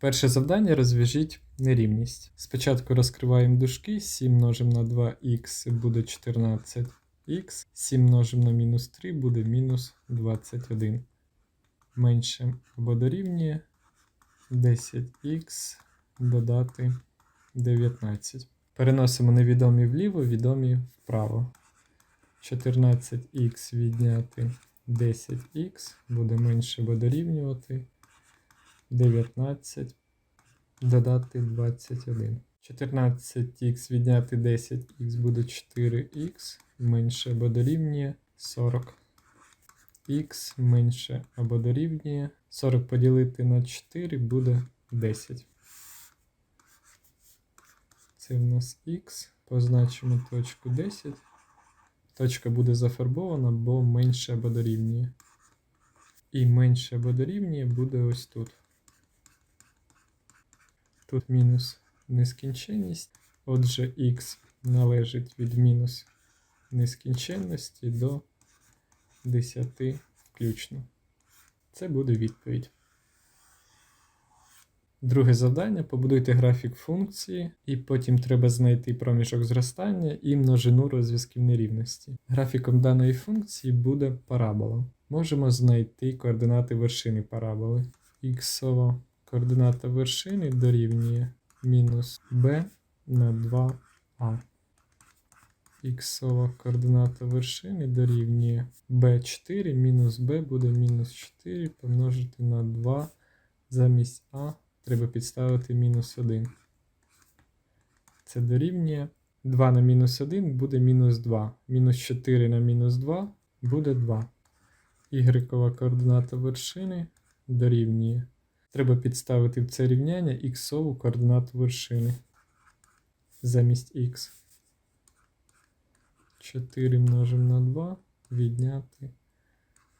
Перше завдання розв'яжіть нерівність. Спочатку розкриваємо дужки, 7 множимо на 2х буде 14х, 7 множимо на мінус 3 буде мінус 21. Менше або дорівнює 10х додати 19. Переносимо невідомі вліво, відомі вправо. 14х відняти 10х буде менше або дорівнювати 19 додати 21. 14х відняти 10х буде 4х менше або дорівнює 40. Х менше або дорівнює 40 поділити на 4 буде 10. Це в нас х. Позначимо точку 10. Точка буде зафарбована, бо менше або дорівнює. І менше або дорівнює буде ось тут. Тут мінус нескінченність. Отже, х належить від мінус нескінченності до 10 включно. Це буде відповідь. Друге завдання: побудуйте графік функції, і потім треба знайти проміжок зростання і множину розв'язків нерівності. Графіком даної функції буде парабола. Можемо знайти координати вершини параболи. Іксова координата вершини дорівнює мінус b на 2а. Іксова координата вершини дорівнює b4 мінус b буде мінус 4 помножити на 2 замість а треба підставити мінус 1. Це дорівнює 2 на мінус 1 буде мінус 2. Мінус 4 на мінус 2 буде 2. Ігрекова координата вершини дорівнює. Треба підставити в це рівняння іксову координату вершини замість х. 4 множимо на 2, відняти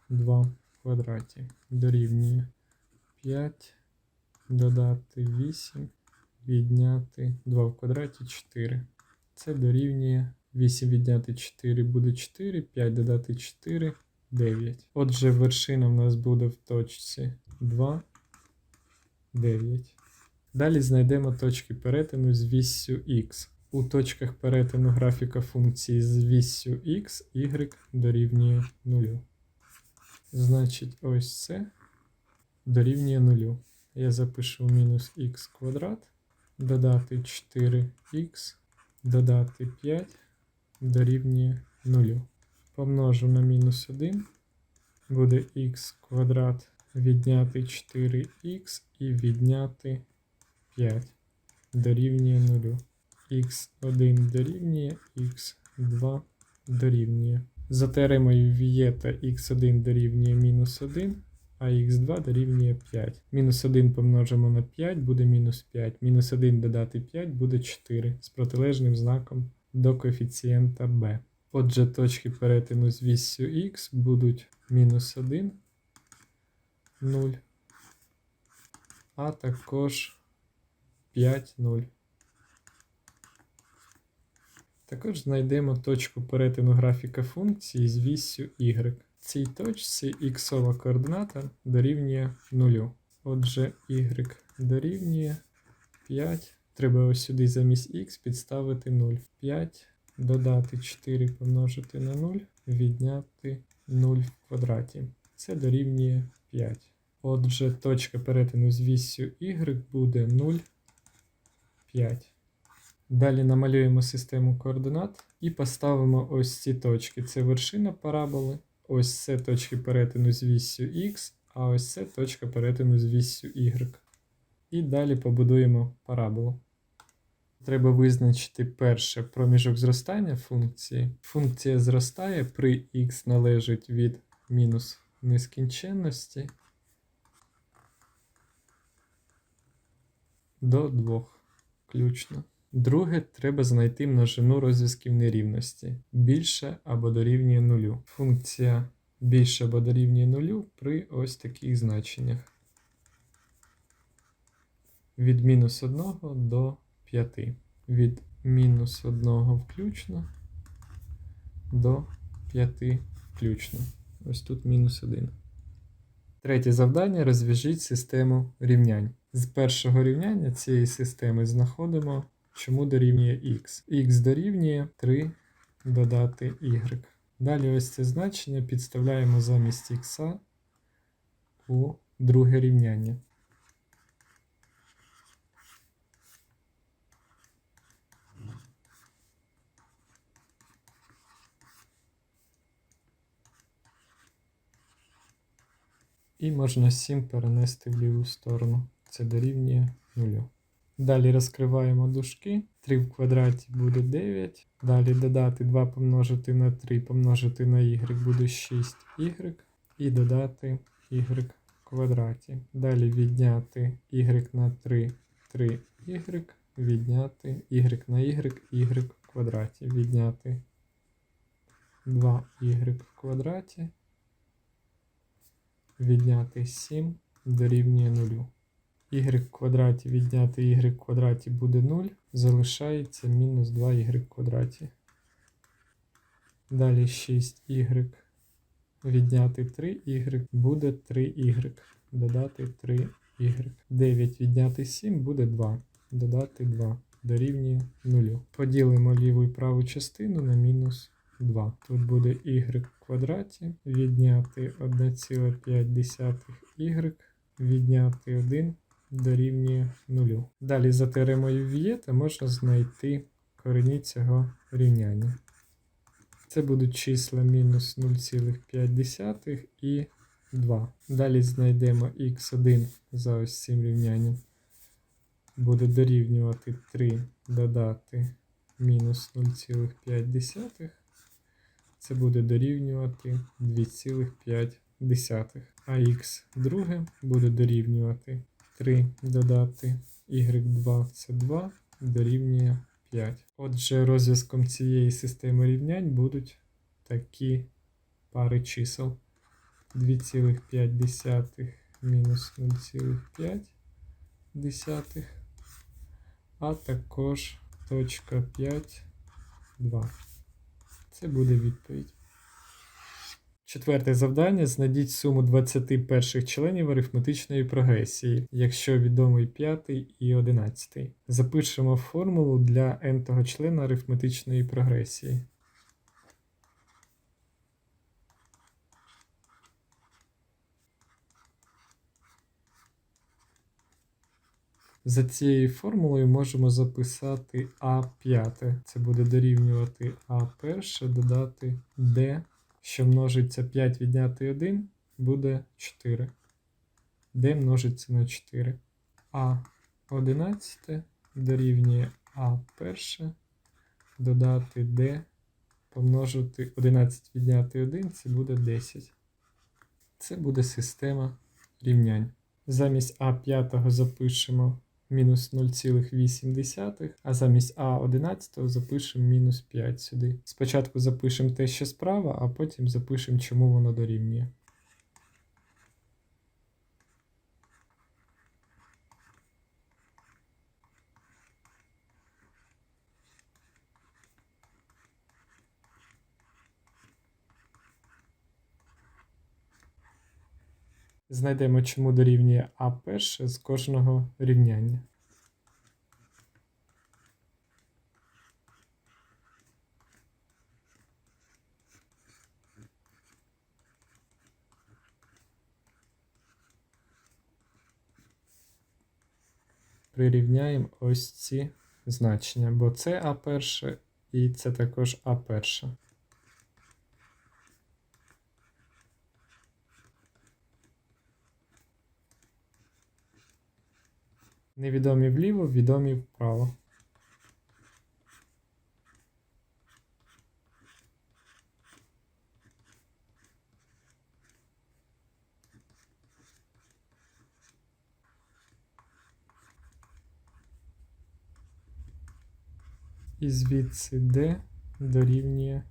2 в квадраті. Дорівнює 5, додати 8, відняти 2 в квадраті 4. Це дорівнює 8 відняти 4 буде 4, 5 додати 4, 9. Отже, вершина в нас буде в точці 2, 9. Далі знайдемо точки перетину з віссю х. У точках перетину графіка функції з віссю x, y дорівнює 0. Значить, ось це дорівнює 0. Я запишу мінус х квадрат, додати 4х, додати 5 дорівнює 0. Помножу на мінус 1, буде х квадрат відняти 4х і відняти 5 дорівнює 0 x1 дорівнює x2 дорівнює. За теоремою Вієта x1 дорівнює мінус 1, а x2 дорівнює 5. Мінус 1 помножимо на 5 буде мінус 5. Мінус 1 додати 5 буде 4 з протилежним знаком до коефіцієнта b. Отже, точки перетину з віссю x будуть мінус 1, 0, а також 5, 0. Також знайдемо точку перетину графіка функції з віссю y. В цій точці іксова координата дорівнює 0. Отже, y дорівнює 5. Треба ось сюди замість х підставити 0. 5 додати 4 помножити на 0, відняти 0 в квадраті. Це дорівнює 5. Отже, точка перетину з віссю y буде 0, 5. Далі намалюємо систему координат і поставимо ось ці точки. Це вершина параболи, ось це точки перетину з віссю X, а ось це точка перетину з віссю Y. І далі побудуємо параболу. Треба визначити перше проміжок зростання функції. Функція зростає при x належить від мінус нескінченності до 2 включно. Друге, треба знайти множину розв'язків нерівності більше або дорівнює нулю. Функція більше або дорівнює нулю при ось таких значеннях. Від мінус 1 до 5. Від мінус 1 включно до 5 включно. Ось тут мінус 1. Третє завдання розв'яжіть систему рівнянь. З першого рівняння цієї системи знаходимо, чому дорівнює x. x дорівнює 3 додати y. Далі ось це значення підставляємо замість х у друге рівняння. І можна 7 перенести в ліву сторону. Це дорівнює 0. Далі розкриваємо дужки. 3 в квадраті буде 9. Далі додати 2 помножити на 3 помножити на y буде 6y. І додати y в квадраті. Далі відняти y на 3 3y. Відняти y на y, y в квадраті. Відняти 2y в квадраті відняти 7 дорівнює 0. y в квадраті відняти y в квадраті буде 0, залишається мінус 2y в квадраті. Далі 6y відняти 3y буде 3y. Додати 3y. 9 відняти 7 буде 2. Додати 2 дорівнює 0. Поділимо ліву і праву частину на мінус 2. Тут буде y в квадраті, відняти 1,5y, відняти 1 дорівнює 0. Далі за теоремою Вієта можна знайти корені цього рівняння. Це будуть числа мінус 0,5 і 2. Далі знайдемо х1 за ось цим рівнянням. Буде дорівнювати 3 додати мінус 0,5 це буде дорівнювати 2,5. А х друге буде дорівнювати 3 додати y2 це 2 дорівнює 5. Отже, розв'язком цієї системи рівнянь будуть такі пари чисел. 2,5 мінус 0,5, а також точка 5, 2. Це буде відповідь. Четверте завдання: знайдіть суму 20 перших членів арифметичної прогресії, якщо відомий 5 і одинадцятий. Запишемо формулу для n-того члена арифметичної прогресії. За цією формулою можемо записати А5. Це буде дорівнювати А1 додати D, що множиться 5 відняти 1, буде 4. D множиться на 4. А11 дорівнює А1 додати D, помножити 11 відняти 1, це буде 10. Це буде система рівнянь. Замість А5 запишемо мінус 0,8, а замість А11 запишемо мінус 5 сюди. Спочатку запишемо те, що справа, а потім запишемо, чому воно дорівнює. Знайдемо, чому дорівнює А перше з кожного рівняння. Прирівняємо ось ці значення, бо це А перше і це також А перше. Невідомі вліво, відомі вправо. І звідси D дорівнює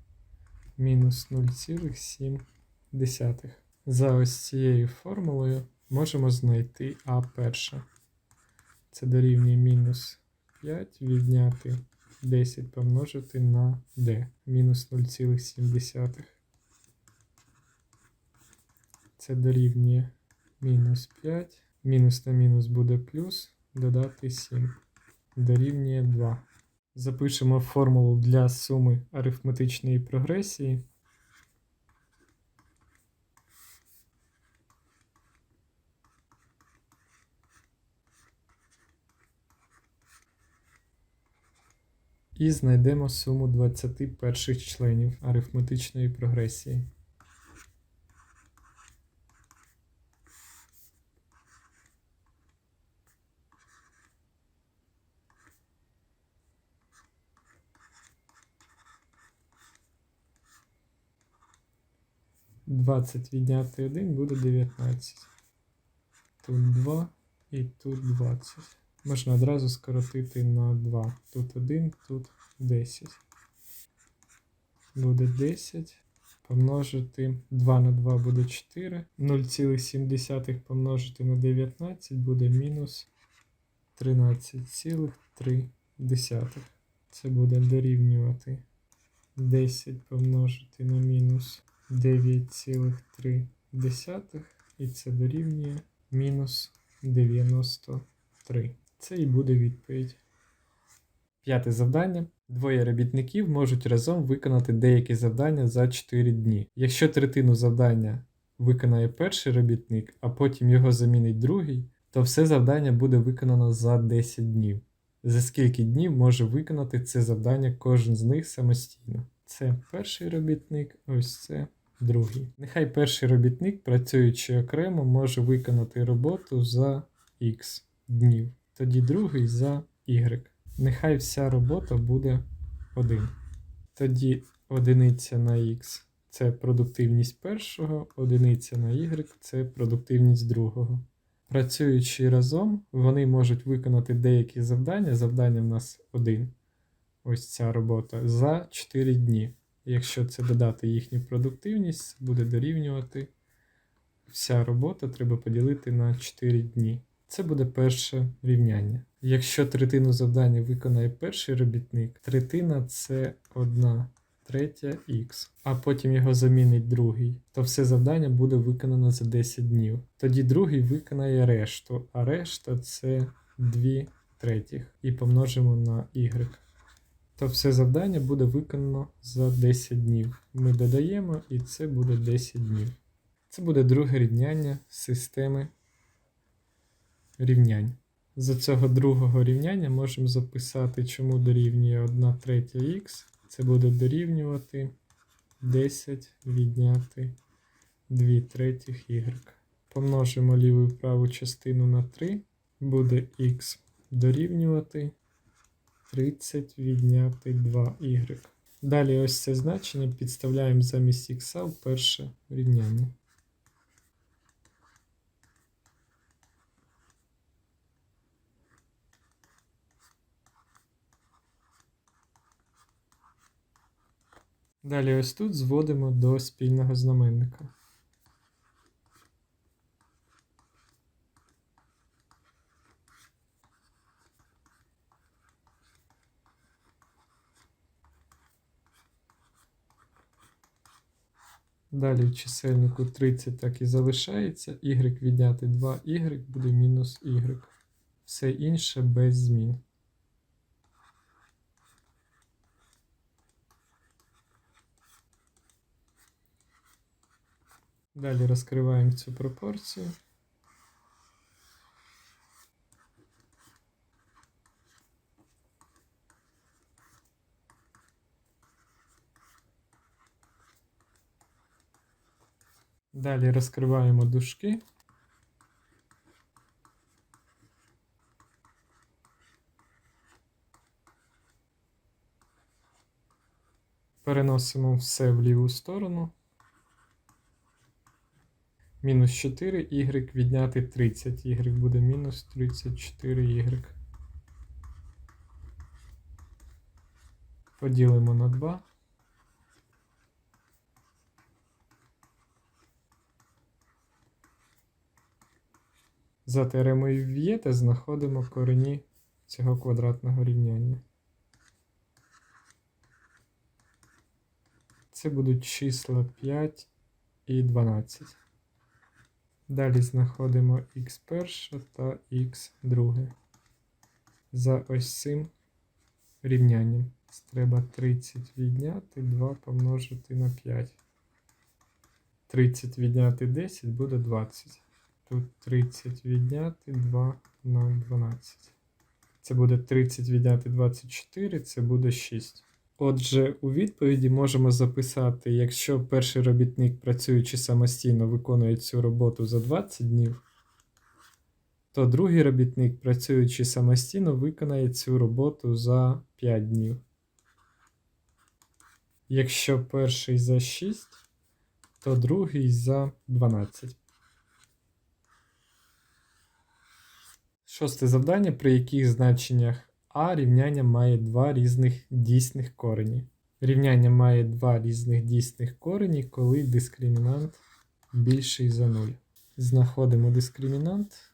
мінус 0,7. За ось цією формулою можемо знайти А перше. Це дорівнює мінус 5 відняти 10 помножити на d. Мінус 0,7. Це дорівнює мінус 5, мінус на мінус буде плюс, додати 7. Дорівнює 2. Запишемо формулу для суми арифметичної прогресії. І знайдемо суму 21 членів арифметичної прогресії. Двадцять відняти 1 буде 19. Тут 2 і тут 20. Можна одразу скоротити на 2. Тут 1, тут 10. Буде 10. Помножити 2 на 2 буде 4. 0,7 помножити на 19 буде мінус 13,3. Це буде дорівнювати 10 помножити на мінус 9,3. І це дорівнює мінус 93. Це і буде відповідь. П'яте завдання. Двоє робітників можуть разом виконати деякі завдання за 4 дні. Якщо третину завдання виконає перший робітник, а потім його замінить другий, то все завдання буде виконано за 10 днів. За скільки днів може виконати це завдання кожен з них самостійно? Це перший робітник, ось це другий. Нехай перший робітник, працюючи окремо, може виконати роботу за X днів, тоді другий за Y. Нехай вся робота буде 1. Тоді одиниця на X це продуктивність першого, одиниця на Y це продуктивність другого. Працюючи разом, вони можуть виконати деякі завдання. Завдання в нас 1. Ось ця робота за 4 дні. Якщо це додати їхню продуктивність, буде дорівнювати вся робота треба поділити на 4 дні. Це буде перше рівняння. Якщо третину завдання виконає перший робітник, третина це 1 третя х, а потім його замінить другий, то все завдання буде виконано за 10 днів. Тоді другий виконає решту, а решта це 2 третіх. І помножимо на y. То все завдання буде виконано за 10 днів. Ми додаємо, і це буде 10 днів. Це буде друге рівняння системи рівнянь. За цього другого рівняння можемо записати, чому дорівнює 1 третя х. Це буде дорівнювати 10 відняти 2 третіх y. Помножимо ліву і праву частину на 3. Буде х дорівнювати 30 відняти 2y. Далі ось це значення підставляємо замість х в перше рівняння. Далі ось тут зводимо до спільного знаменника. Далі в чисельнику 30 так і залишається. Y відняти 2y буде мінус y. Все інше без змін. Далі розкриваємо цю пропорцію. Далі розкриваємо дужки. Переносимо все в ліву сторону. Мінус 4 y відняти 30. Y буде мінус 34 y. Поділимо на 2. За теоремою Вієта знаходимо корені цього квадратного рівняння. Це будуть числа 5 і 12. Далі знаходимо х перше та х друге. За ось цим рівнянням. Треба 30 відняти 2 помножити на 5. 30 відняти 10 буде 20. Тут 30 відняти 2 на 12. Це буде 30 відняти 24, це буде 6. Отже, у відповіді можемо записати, якщо перший робітник, працюючи самостійно, виконує цю роботу за 20 днів, то другий робітник, працюючи самостійно, виконає цю роботу за 5 днів. Якщо перший за 6, то другий за 12. Шосте завдання, при яких значеннях А рівняння має два різних дійсних корені. Рівняння має два різних дійсних корені, коли дискримінант більший за 0. Знаходимо дискримінант.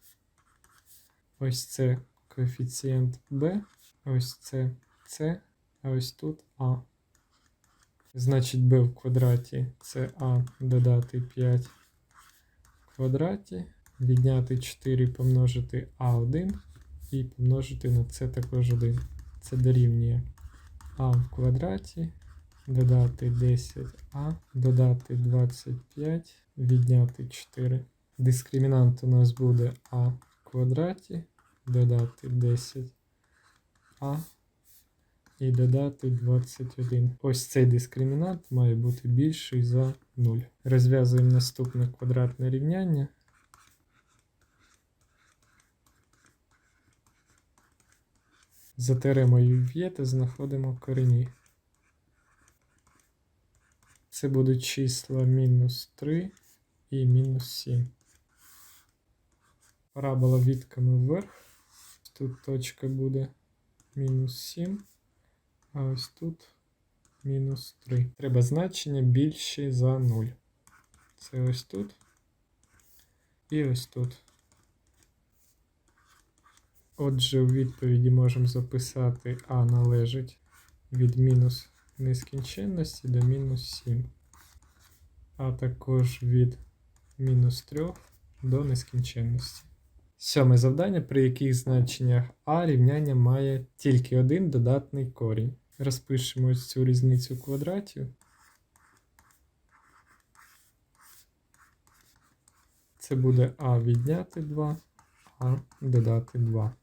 Ось це коефіцієнт b, ось це c, а ось тут а. Значить, b в квадраті це а додати 5 в квадраті, відняти 4 помножити а1 і помножити на це також 1. Це дорівнює а в квадраті, додати 10а, додати 25, відняти 4. Дискримінант у нас буде а в квадраті, додати 10а і додати 21. Ось цей дискримінант має бути більший за 0. Розв'язуємо наступне квадратне рівняння. За теоремою В'єта знаходимо корені. Це будуть числа мінус 3 і мінус 7. Парабола вітками вверх. Тут точка буде мінус 7, а ось тут мінус 3. Треба значення більше за 0. Це ось тут. І ось тут. Отже, у відповіді можемо записати А належить від мінус нескінченності до мінус 7, а також від мінус 3 до нескінченності. Сьоме завдання, при яких значеннях А рівняння має тільки один додатний корінь. Розпишемо ось цю різницю квадратів. Це буде А відняти 2, А додати 2.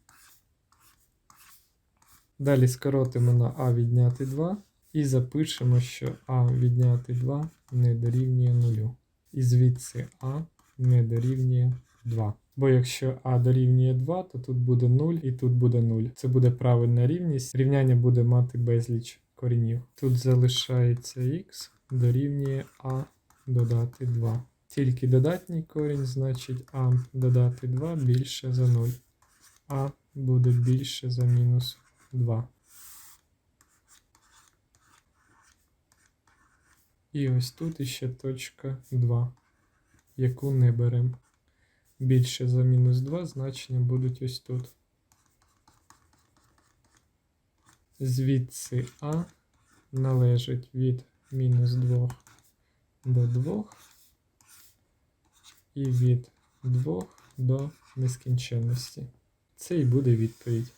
Далі скоротимо на А відняти 2 і запишемо, що А відняти 2 не дорівнює 0. І звідси А не дорівнює 2. Бо якщо А дорівнює 2, то тут буде 0 і тут буде 0. Це буде правильна рівність. Рівняння буде мати безліч коренів. Тут залишається х дорівнює А додати 2. Тільки додатній корінь, значить А додати 2 більше за 0. А буде більше за мінус 2. І ось тут іще точка 2, яку не беремо. Більше за мінус 2 значення будуть ось тут. Звідси А належить від мінус 2 до 2 і від 2 до нескінченності. Це і буде відповідь.